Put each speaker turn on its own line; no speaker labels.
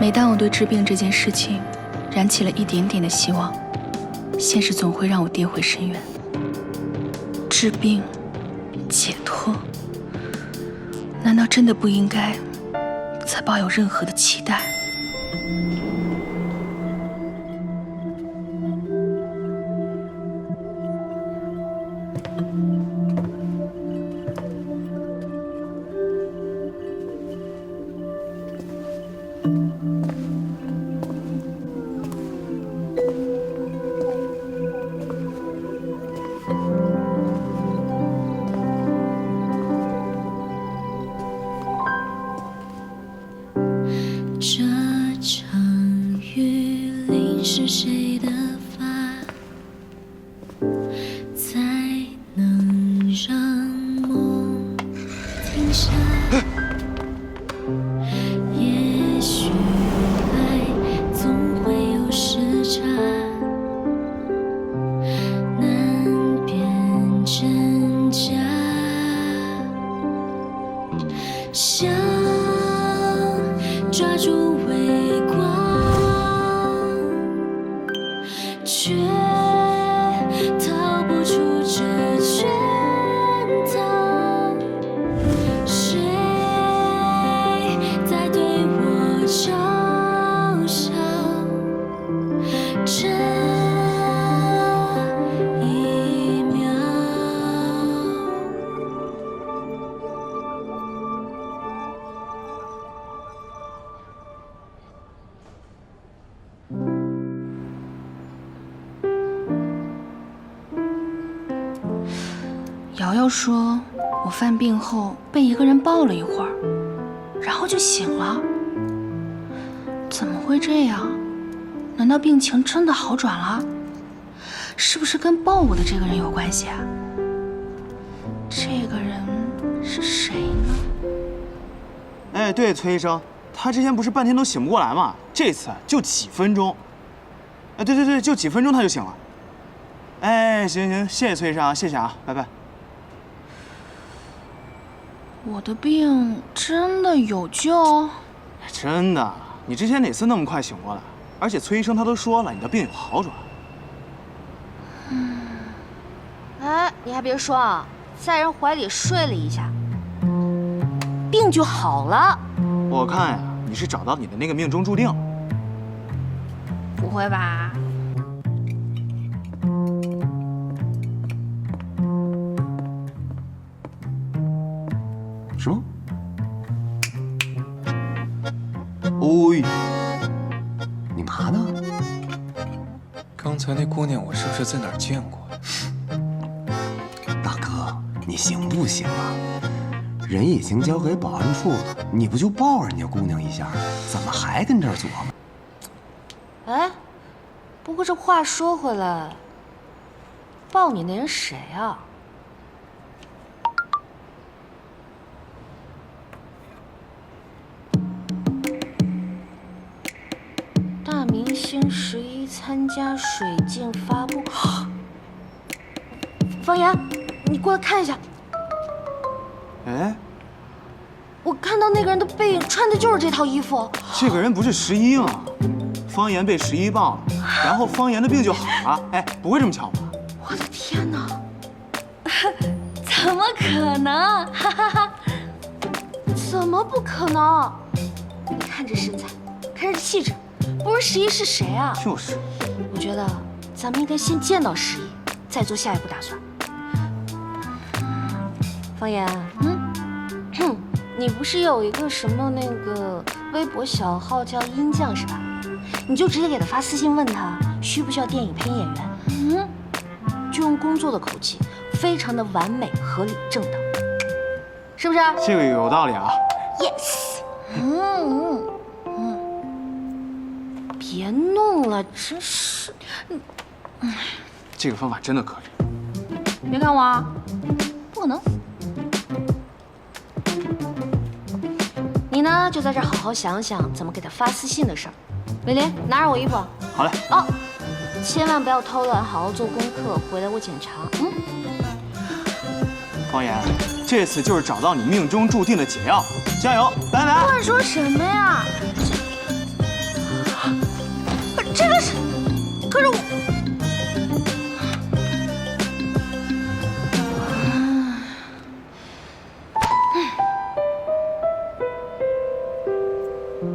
每当我对治病这件事情燃起了一点点的希望，现实总会让我跌回深渊。治病、解脱，难道真的不应该再抱有任何的期待？也许爱总会有时差难辨真假。想抓住未瑶瑶说，我犯病后被一个人抱了一会儿，然后就醒了。怎么会这样？难道病情真的好转了？是不是跟抱我的这个人有关系啊？这个人是谁呢？
哎，对，崔医生，他之前不是半天都醒不过来吗？这次就几分钟。哎，对对对，就几分钟他就醒了。哎，行行，谢谢崔医生啊，谢谢啊，拜拜。
我的病真的有救？
真的，你之前哪次那么快醒过来？而且崔医生他都说了，你的病有好转。
嗯，哎，你还别说啊，在人怀里睡了一下，病就好了。
我看呀，你是找到你的那个命中注定了。
不会吧？
哦，
你嘛呢？
刚才那姑娘，我是不是在哪儿见过？
大哥，你行不行啊？人已经交给保安处了，你不就抱人家姑娘一下，怎么还跟这儿琢磨？
哎，不过这话说回来，抱你那人谁啊？星十一参加水镜发布，方言，你过来看一下。
哎，
我看到那个人的背影，穿的就是这套衣服。
这个人不是十一吗？方言被十一抱了，然后方言的病就好了。哎，不会这么巧吧？
我的天哪！怎么可能？哈哈哈！怎么不可能？你看这身材，看这气质。不是十一是谁啊？
就是，
我觉得咱们应该先见到十一，再做下一步打算。方言，嗯，你不是有一个什么那个微博小号叫音酱是吧？你就直接给他发私信问他需不需要电影配音演员，嗯，就用工作的口气，非常的完美、合理、正当，是不是？
这个有道理啊。
Yes。嗯嗯。别弄了，真是！
哎，这个方法真的可
以。别看我，不可能。你呢，就在这好好想想怎么给他发私信的事儿。美林，拿着我衣服。
好嘞。
哦，千万不要偷懒，好好做功课，回来我检查。嗯。
方言，这次就是找到你命中注定的解药，加油，拜拜。
乱说什么呀？这个是，可是我